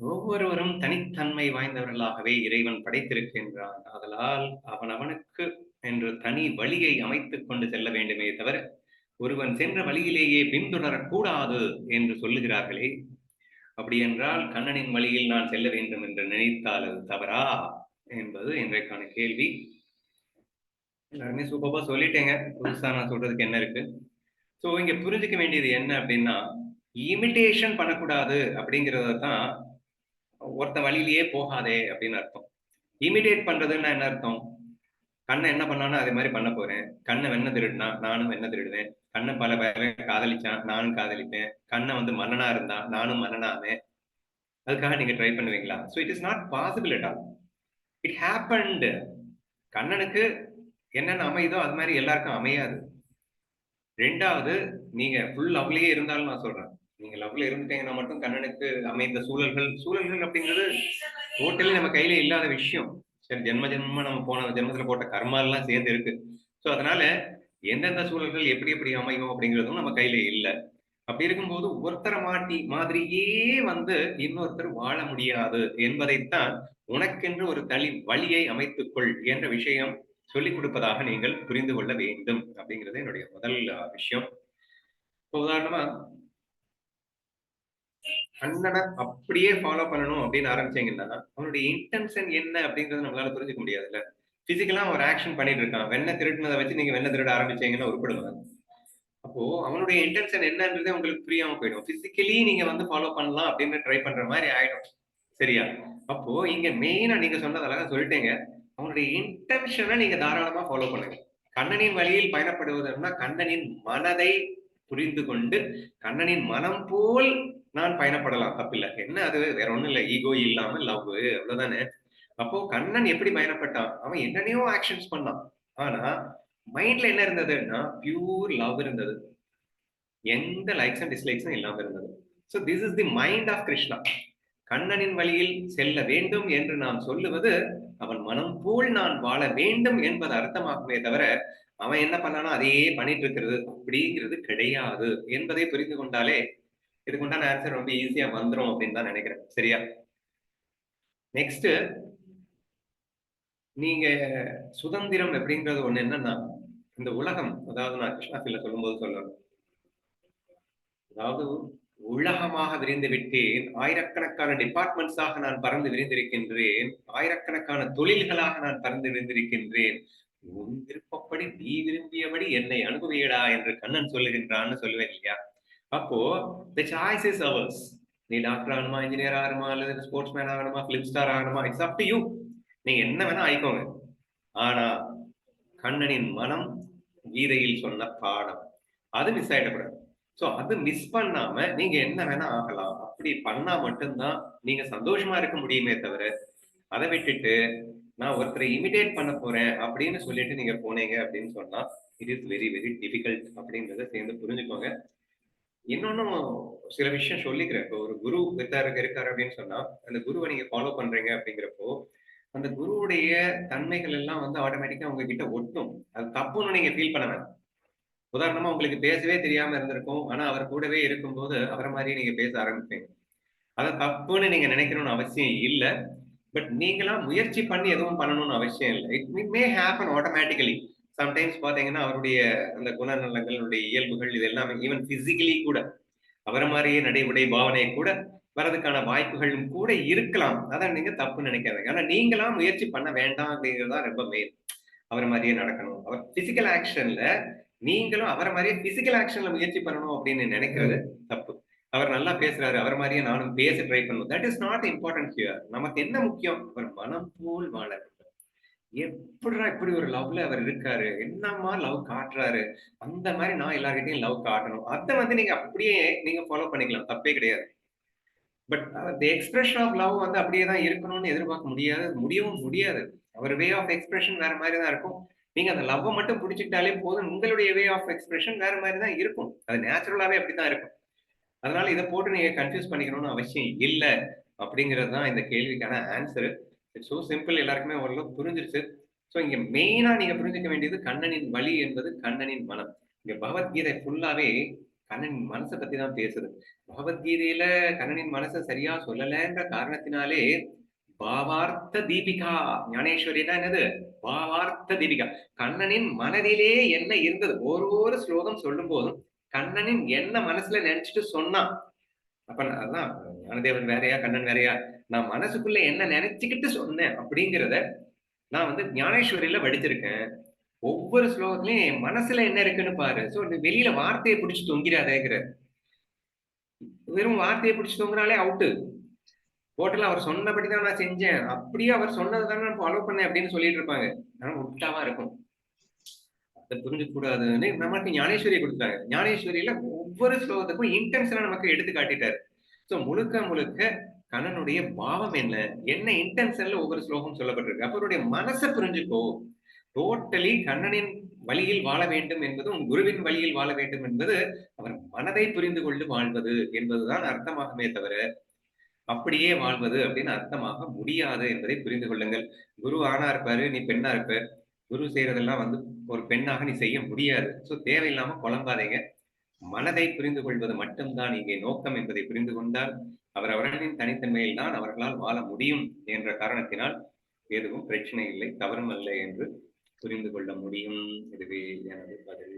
ஒவ்வொருவரும் தனித்தன்மை வாய்ந்தவர்களாகவே இறைவன் படைத்திருக்கின்றான். ஆதலால் அவன் அவனுக்கு என்று தனி வழியை அமைத்துக் கொண்டு செல்ல வேண்டுமே தவிர ஒருவன் சென்ற வழியிலேயே பின்தொடரக்கூடாது என்று சொல்லுகிறார்களே. அப்படி என்றால் கண்ணனின் வழியில் நான் செல்ல வேண்டும் என்று நினைத்தால் அது தவறா என்பது இன்றைக்கான கேள்வி. எல்லாருமே சூப்பரா சொல்லிட்டேங்க. புதுசா நான் சொல்றதுக்கு என்ன இருக்கு? சோ இங்க புரிஞ்சுக்க வேண்டியது என்ன அப்படின்னா இமிட்டேஷன் பண்ணக்கூடாது அப்படிங்கிறத தான் ஒருத்த வழியிலேயே போகாதே அப்படின்னு அர்த்தம். இமிடேட் பண்றதுன்னா என்ன அர்த்தம்? கண்ணை என்ன பண்ணானோ அதே மாதிரி பண்ண போறேன். கண்ணை வெண்ண திருடுனா நானும் வெண்ண திருடுவேன். கண்ணை பல பேரை காதலிச்சான் நானும் காதலிப்பேன். கண்ணை வந்து மன்னனா இருந்தா நானும் மன்னனாவேன் அதுக்காக நீங்க ட்ரை பண்ணுவீங்களா? So it is not possible at all it happened கண்ணனுக்கு என்னென்ன அமையுதோ அது மாதிரி எல்லாருக்கும் அமையாது. ரெண்டாவது நீங்க ஃபுல் லவ்லயே இருந்தாலும் நான் சொல்றேன். நீங்க லவ்ல இருந்துட்டீங்கன்னா மட்டும் கண்ணனுக்கு அமைந்த சூழல்கள் சூழல்கள் அப்படிங்கிறது டோட்டலி நம்ம கையில இல்லாத விஷயம். சரி ஜென்ம ஜென்ம நம்ம போன ஜென்மத்துல போட்ட கர்மா எல்லாம் சேர்ந்து இருக்கு. ஸோ அதனால எந்தெந்த சூழல்கள் எப்படி எப்படி அமையும் அப்படிங்கிறதும் நம்ம கையில இல்லை. அப்படி இருக்கும்போது ஒருத்தரை மாட்டி மாதிரியே வந்து இன்னொருத்தர் வாழ முடியாது என்பதைத்தான் உனக்கென்று ஒரு தனி வழியை அமைத்துக்கொள் என்ற விஷயம் சொல்லிக் கொடுப்பதாக நீங்கள் புரிந்து கொள்ள வேண்டும் அப்படிங்கிறது என்னுடைய முதல் விஷயம். இப்போ உதாரணமா கண்ணனை அப்படியே ஃபாலோ பண்ணணும் அப்படின்னு ஆரம்பிச்சீங்கன்னா அவனுடைய இன்டென்ஷன் என்ன அப்படிங்கறது நம்மளால புரிஞ்சுக்க முடியாதுல்ல. பிசிக்கலா ஒரு ஆக்ஷன் பண்ணிட்டு இருக்கான். வெண்ணை திருடினதை வச்சு நீங்க வெண்ணை திருட ஆரம்பிச்சீங்கன்னா உருப்படுவாங்க. அப்போ அவனுடைய இன்டென்ஷன் என்னன்றதே உங்களுக்கு புரியாம போயிடும். பிசிக்கலி நீங்க வந்து ஃபாலோ பண்ணலாம் அப்படின்னு ட்ரை பண்ற மாதிரி ஆயிடும். சரியா? அப்போ இங்க மெயினா நீங்க சொன்னதெல்லாம் சொல்லிட்டீங்க. அவனுடைய இன்டென்ஷனை நீங்க தாராளமா ஃபாலோ பண்ணுங்க. கண்ணனின் வழியில் பயணப்படுவதுன்னா கண்ணனின் மனதை புரிந்து கொண்டு கண்ணனின் மனம் போல் நான் பயணப்படலாம். தப்பில்லை. என்ன அது? வேற ஒண்ணும் இல்லை. ஈகோ இல்லாம லவ் அவ்வளவுதானே? அப்போ கண்ணன் எப்படி பயணப்பட்டான்? அவன் என்னென்னையோ ஆக்ஷன்ஸ் பண்ணான். ஆனா மைண்ட்ல என்ன இருந்ததுன்னா பியூர் லவ் இருந்தது. எந்த லைக்ஸ் அண்ட் டிஸ்லைக்ஸும் இல்லாம இருந்தது. So this is the mind of Krishna கண்ணனின் வழியில் செல்ல வேண்டும் என்று நாம் சொல்லுவது அவன் மனம் போல் நான் வாழ வேண்டும் என்பது அர்த்தமாகுமே தவிர அவன் என்ன பண்ணானோ அதையே பண்ணிட்டு இருக்கிறது அப்படிங்கிறது கிடையாது. என்பதை புரிந்து கொண்டாலே இதுக்கு உண்டான ஆன்சர் ரொம்ப ஈஸியா வந்துடும் அப்படின்னு தான் நினைக்கிறேன். சரியா? நெக்ஸ்ட் நீங்க சுதந்திரம் அப்படிங்கிறது ஒண்ணு என்னன்னா இந்த உலகம் அதாவது நான் கிருஷ்ணா சொல்லும் சொல்லும்போது சொல்லணும் அதாவது உலகமாக விரிந்து விட்டேன் ஆயிரக்கணக்கான டிபார்ட்மெண்ட்ஸாக நான் பறந்து விரிந்திருக்கின்றேன் ஆயிரக்கணக்கான தொழில்களாக நான் பறந்து விரிந்திருக்கின்றேன். உன் விருப்பப்படி நீ விரும்பியபடி என்னை அனுபவியடா என்று கண்ணன் சொல்லுகின்றான்னு சொல்லுவேன் இல்லையா? அப்போ த சாய்ஸ் இஸ் அவர்ஸ் நீ டாக்டர் ஆகணுமா இன்ஜினியர் ஆகணுமா அல்லது ஸ்போர்ட்ஸ் மேன் ஆகணுமா பிலிம் ஸ்டார் ஆகணுமா இட்ஸ் அப் டு யூ நீங்க என்ன வேணா ஆயிக்கோங்க. ஆனா கண்ணனின் மனம் கீதையில் சொன்ன பாடம் அது மிஸ் ஆயிடக்கூடாது. ஸோ அது மிஸ் பண்ணாம நீங்க என்ன வேணா ஆகலாம். அப்படி பண்ணா மட்டும்தான் நீங்க சந்தோஷமா இருக்க முடியுமே தவிர அதை விட்டுட்டு நான் ஒருத்தரை இமிடேட் பண்ண போறேன் அப்படின்னு சொல்லிட்டு நீங்க போனீங்க அப்படின்னு சொன்னா it is very very difficult அப்படின்றத சேர்ந்து புரிஞ்சுக்கோங்க. இன்னொன்னும் சில விஷயம் சொல்லிக்கிறேன். இப்போ ஒரு குரு இருக்காரு இருக்காரு அப்படின்னு சொன்னா அந்த குருவை நீங்க ஃபாலோ பண்றீங்க அப்படிங்கிறப்போ அந்த குருவுடைய தன்மைகள் எல்லாம் வந்து ஆட்டோமேட்டிக்கா உங்ககிட்ட ஒட்டும். அது தப்புன்னு நீங்க ஃபீல் பண்ண வேணாம். உதாரணமா உங்களுக்கு பேசவே தெரியாம இருந்திருக்கும். ஆனா அவர் கூடவே இருக்கும்போது அவரை மாதிரியே நீங்க பேச ஆரம்பிப்பீங்க. அதை தப்புன்னு நீங்க நினைக்கணும்னு அவசியம் இல்லை. பட் நீங்களா முயற்சி பண்ணி எதுவும் பண்ணணும்னு அவசியம் இல்லை. It may happen automatically sometimes பாத்தீங்கன்னா அவருடைய அந்த குணநலங்களுடைய இயல்புகள் இது எல்லாமே ஈவன் பிசிக்கலி கூட அவரை மாதிரியே நடை உடை பாவனை கூட வரதுக்கான வாய்ப்புகளும் கூட இருக்கலாம். அதான் நீங்க தப்பு நினைக்காதீங்க. ஆனா நீங்களா முயற்சி பண்ண வேண்டாம் அப்படிங்கிறதா ரொம்ப மெயின் அவரை மாதிரியே நடக்கணும். அவர் பிசிக்கல் ஆக்ஷன்ல நீங்களும் அவரை மாதிரியே பிசிக்கல் ஆக்ஷன்ல முயற்சி பண்ணணும் அப்படின்னு நினைக்கிறது தப்பு. அவர் நல்லா பேசுறாரு. அவர் மாதிரியே நானும் பேச ட்ரை பண்ணணும் that is not important here நமக்கு என்ன முக்கியம்? அவர் மனம் போல் வாழ எப்படிடா இப்படி ஒரு லவ்ல அவர் இருக்காரு? என்னம்மா லவ் காட்டுறாரு? அந்த மாதிரி நான் எல்லார்கிட்டையும் லவ் காட்டணும். அதை வந்து நீங்க அப்படியே நீங்க ஃபாலோ பண்ணிக்கலாம். தப்பே கிடையாது. But the expression of love வந்து அப்படியே தான் இருக்கணும்னு எதிர்பார்க்க முடியாது. முடியவும் முடியாது. அவர் வே ஆஃப் எக்ஸ்பிரஷன் வேற மாதிரி தான் இருக்கும். நீங்க அந்த லவ்வை மட்டும் பிடிச்சிக்கிட்டாலே போதும். உங்களுடைய வே ஆஃப் எக்ஸ்பிரஷன் வேற மாதிரி தான் இருக்கும். அது நேச்சுரலாவே அப்படிதான் இருக்கும். அதனால இதை போட்டு நீங்க கன்ஃபியூஸ் பண்ணிக்கணும்னு அவசியம் இல்லை. அப்படிங்கிறது தான் இந்த கேள்விக்கான ஆன்சரு இட்ஸ் ஸோ சிம்பிள் எல்லாருக்குமே ஓரளவு புரிஞ்சிருச்சு. ஸோ இங்க மெயினா நீங்க புரிஞ்சுக்க வேண்டியது கண்ணனின் வழி என்பது கண்ணனின் மனம். இங்கே பகவத்கீதை ஃபுல்லாவே கண்ணனின் மனசை பற்றி தான் பேசுது. பகவத்கீதையில கண்ணனின் மனசை சரியா சொல்லலைன்ற காரணத்தினாலே பாவார்த்த தீபிகா ஞானேஸ்வரினா என்னது? பாவார்த்த தீபிகா. கண்ணனின் மனதிலே என்ன இருந்தது? ஒரு ஒரு ஸ்லோகம் சொல்லும் போதும் கண்ணனின் என்ன மனசுல நினைச்சிட்டு சொன்னான்? அப்ப அதான் ஞானதேவன் வேறையா கண்ணன் வேறையா நான் மனசுக்குள்ள என்ன நினைச்சுக்கிட்டு சொன்னேன் அப்படிங்கிறத நான் வந்து ஞானேஸ்வரியில படிச்சிருக்கேன். ஒவ்வொரு ஸ்லோகத்திலயும் என் மனசுல என்ன இருக்குன்னு பாரு. சோ வெளியில வார்த்தையை பிடிச்சு தொங்கிறாதேங்கிற வெறும் வார்த்தையை பிடிச்சு தொங்குறாலே அவுட்டு ஹோட்டல்ல அவர் சொன்னபடிதான் நான் செஞ்சேன். அப்படியே அவர் சொன்னதை தானே நான் ஃபாலோ பண்ணேன் அப்படின்னு சொல்லிட்டு இருப்பாங்க. ஆனா உட்டாவா இருக்கும். அதை கூடாதுன்னு நமக்கு ஞானேஸ்வரியை கொடுத்தாங்க. ஞானேஸ்வரியில ஒவ்வொரு ஸ்லோகத்துக்கும் இன்டென்ஷனா நமக்கு எடுத்து காட்டிட்டாரு. சோ முழுக்க முழுக்க கண்ணனுடைய பாவம் என்ன? என்ன இன்டென்ஷன்ல ஒவ்வொரு ஸ்லோகம் சொல்லப்பட்டிருக்கு. அவருடைய மனசை புரிஞ்சுக்கோ. டோட்டலி கண்ணனின் வழியில் வாழ வேண்டும் என்பதும் குருவின் வழியில் வாழ வேண்டும் என்பது அவர் மனதை புரிந்து கொண்டு வாழ்வது என்பதுதான் அர்த்தமாகுமே தவிர அப்படியே வாழ்வது அப்படின்னு அர்த்தமாக முடியாது என்பதை புரிந்து கொள்ளுங்கள். குரு ஆணா இருப்பாரு நீ பெண்ணா இருப்ப. குரு செய்யறதெல்லாம் வந்து ஒரு பெண்ணாக நீ செய்ய முடியாது. ஸோ தேவையில்லாம குழம்பாதீங்க. மனதை புரிந்து கொள்வது மட்டும்தான் இங்கே நோக்கம் என்பதை புரிந்து கொண்டால் அவர் அவர்களின் தனித்தன்மையில் தான் அவர்களால் வாழ முடியும் என்ற காரணத்தினால் எதுவும் பிரச்சனை இல்லை தவறும் அல்ல என்று புரிந்து கொள்ள முடியும். இதுவே எனது பதில்.